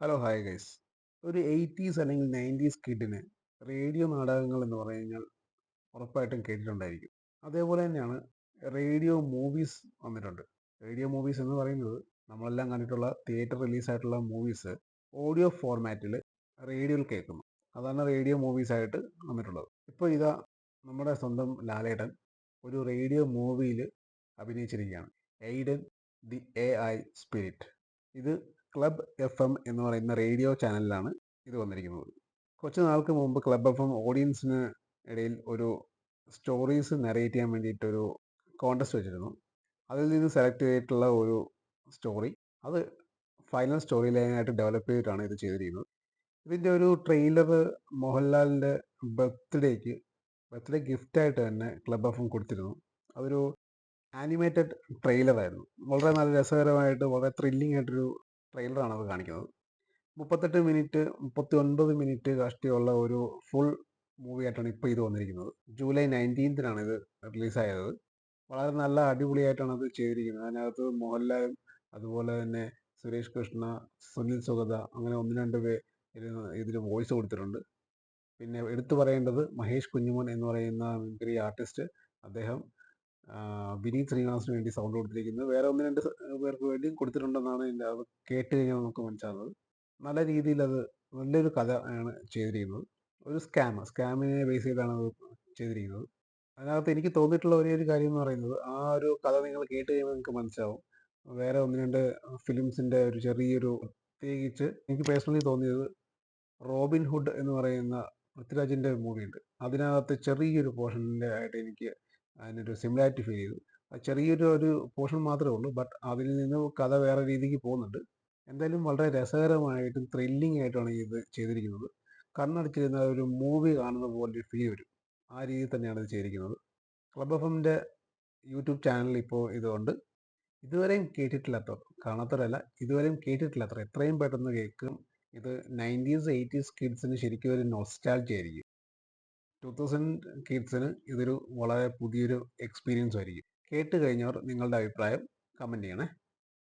Hello hi guys. ഒരു eighties അല്ലെങ്കിൽ nineties കിഡിന് റേഡിയോ നാടകങ്ങൾ എന്ന് പറഞ്ഞു കഴിഞ്ഞാൽ ഉറപ്പായിട്ടും കേട്ടിട്ടുണ്ടായിരിക്കും. അതേപോലെ തന്നെയാണ് റേഡിയോ മൂവീസ് വന്നിട്ടുണ്ട്. റേഡിയോ മൂവീസ് എന്ന് പറയുന്നത് നമ്മളെല്ലാം കണ്ടിട്ടുള്ള തിയേറ്റർ റിലീസായിട്ടുള്ള മൂവീസ് ഓഡിയോ ഫോർമാറ്റിൽ റേഡിയോയിൽ കേൾക്കുന്നു. അതാണ് റേഡിയോ മൂവീസായിട്ട് വന്നിട്ടുള്ളത്. ഇപ്പോൾ ഇതാ നമ്മുടെ സ്വന്തം ലാലേട്ടൻ ഒരു റേഡിയോ മൂവിയിൽ അഭിനയിച്ചിരിക്കുകയാണ്. Aiden the A I spirit. ഇത് ക്ലബ് എഫ് എം എന്ന് പറയുന്ന റേഡിയോ ചാനലിലാണ് ഇത് വന്നിരിക്കുന്നത്. കുറച്ച് നാൾക്ക് മുമ്പ് ക്ലബ് എഫ് എം ഓഡിയൻസിന് ഇടയിൽ ഒരു സ്റ്റോറീസ് നറേറ്റ് ചെയ്യാൻ വേണ്ടിയിട്ടൊരു കോണ്ടസ്റ്റ് വെച്ചിരുന്നു. അതിൽ നിന്ന് സെലക്ട് ചെയ്തിട്ടുള്ള ഒരു സ്റ്റോറി അത് ഫൈനൽ സ്റ്റോറി ലൈനായിട്ട് ഡെവലപ്പ് ചെയ്തിട്ടാണ് ഇത് ചെയ്തിരിക്കുന്നത്. ഇതിന്റെ ഒരു ട്രെയിലർ മോഹൻലാലിന്റെ ബർത്ത്ഡേക്ക് ബർത്ത്ഡേ ഗിഫ്റ്റായിട്ട് തന്നെ ക്ലബ് എഫ് എം കൊടുത്തിരുന്നു. അതൊരു ആനിമേറ്റഡ് ട്രെയിലറായിരുന്നു വളരെ നല്ല രസകരമായിട്ട് വളരെ ത്രില്ലിംഗ് ആയിട്ടൊരു ട്രെയിലറാണ് അത് കാണിക്കുന്നത്. മുപ്പത്തെട്ട് മിനിറ്റ് മുപ്പത്തി ഒൻപത് മിനിറ്റ് കാഷ്ടിയുള്ള ഒരു ഫുൾ മൂവിയായിട്ടാണ് ഇപ്പോൾ ഇത് വന്നിരിക്കുന്നത്. ജൂലൈ നയന്റീൻത്തിനാണ് ഇത് റിലീസായത്. വളരെ നല്ല അടിപൊളിയായിട്ടാണ് അത് ചെയ്തിരിക്കുന്നത്. അതിനകത്ത് മോഹൻലാലും അതുപോലെ തന്നെ സുരേഷ് കൃഷ്ണ സുനിൽ സുഗത അങ്ങനെ ഒന്ന് രണ്ട് പേര് ഇതിന് വോയിസ് കൊടുത്തിട്ടുണ്ട്. പിന്നെ എടുത്തു പറയേണ്ടത് മഹേഷ് കുഞ്ഞുമോൻ എന്ന് പറയുന്ന മിമിക്രി ആർട്ടിസ്റ്റ്. അദ്ദേഹം വിനീത് ശ്രീനിവാസിന് വേണ്ടി സൗണ്ട് കൊടുത്തിരിക്കുന്നത് വേറെ ഒന്ന് രണ്ട് പേർക്ക് വേണ്ടിയും കൊടുത്തിട്ടുണ്ടെന്നാണ് എന്റെ അത് കേട്ട് കഴിഞ്ഞാൽ നമുക്ക് മനസ്സിലാകുന്നത് നല്ല രീതിയിൽ അത് നല്ലൊരു കഥ ആണ് ചെയ്തിരിക്കുന്നത്. ഒരു സ്കാം സ്കാമിനെ ബേസ് ചെയ്താണ് അത് ചെയ്തിരിക്കുന്നത്. അതിനകത്ത് എനിക്ക് തോന്നിയിട്ടുള്ള ഒരേ ഒരു കാര്യം എന്ന് പറയുന്നത് ആ ഒരു കഥ നിങ്ങൾ കേട്ട് കഴിയുമ്പോൾ നിങ്ങൾക്ക് മനസ്സിലാവും. വേറെ ഒന്ന് രണ്ട് ഫിലിംസിന്റെ ഒരു ചെറിയൊരു പ്രത്യേകിച്ച് എനിക്ക് പേഴ്സണലി തോന്നിയത് റോബിൻ ഹുഡ് എന്ന് പറയുന്ന പൃഥ്വിരാജിന്റെ മൂവിയുണ്ട് അതിനകത്ത് ചെറിയൊരു പോർഷന്റെ ആയിട്ട് എനിക്ക് അതിനൊരു സിമിലാരിറ്റി ഫീൽ ചെയ്തു. അത് ചെറിയൊരു ഒരു പോർഷൻ മാത്രമേ ഉള്ളൂ ബട്ട് അതിൽ നിന്ന് കഥ വേറെ രീതിക്ക് പോകുന്നുണ്ട്. എന്തായാലും വളരെ രസകരമായിട്ടും ത്രില്ലിംഗ് ആയിട്ടാണ് ഇത് ചെയ്തിരിക്കുന്നത്. കണ്ണടച്ചിരുന്ന ഒരു മൂവി കാണുന്ന പോലെ ഫീൽ വരും. ആ രീതിയിൽ തന്നെയാണ് ഇത് ചെയ്തിരിക്കുന്നത്. ക്ലബ് എഫ് എമ്മിന്റെ യൂട്യൂബ് ചാനലിൽ ഇപ്പോൾ ഇതുണ്ട് ഇതുവരെയും കേട്ടിട്ടില്ലാത്തവർ കാണാത്തവരല്ല ഇതുവരെയും കേട്ടിട്ടില്ലാത്തവർ എത്രയും പെട്ടെന്ന് കേൾക്കും. ഇത് നയന്റീസ് എയ്റ്റീസ് കിഡ്സിന് ശരിക്കും ഒരു നൊസ്റ്റാൾജി ആയിരിക്കും. ടു തൗസൻഡ് കിഡ്സിന് ഇതൊരു വളരെ പുതിയൊരു എക്സ്പീരിയൻസ് ആയിരിക്കും. കേട്ട് കഴിഞ്ഞവർ നിങ്ങളുടെ അഭിപ്രായം കമന്റ് ചെയ്യണേ.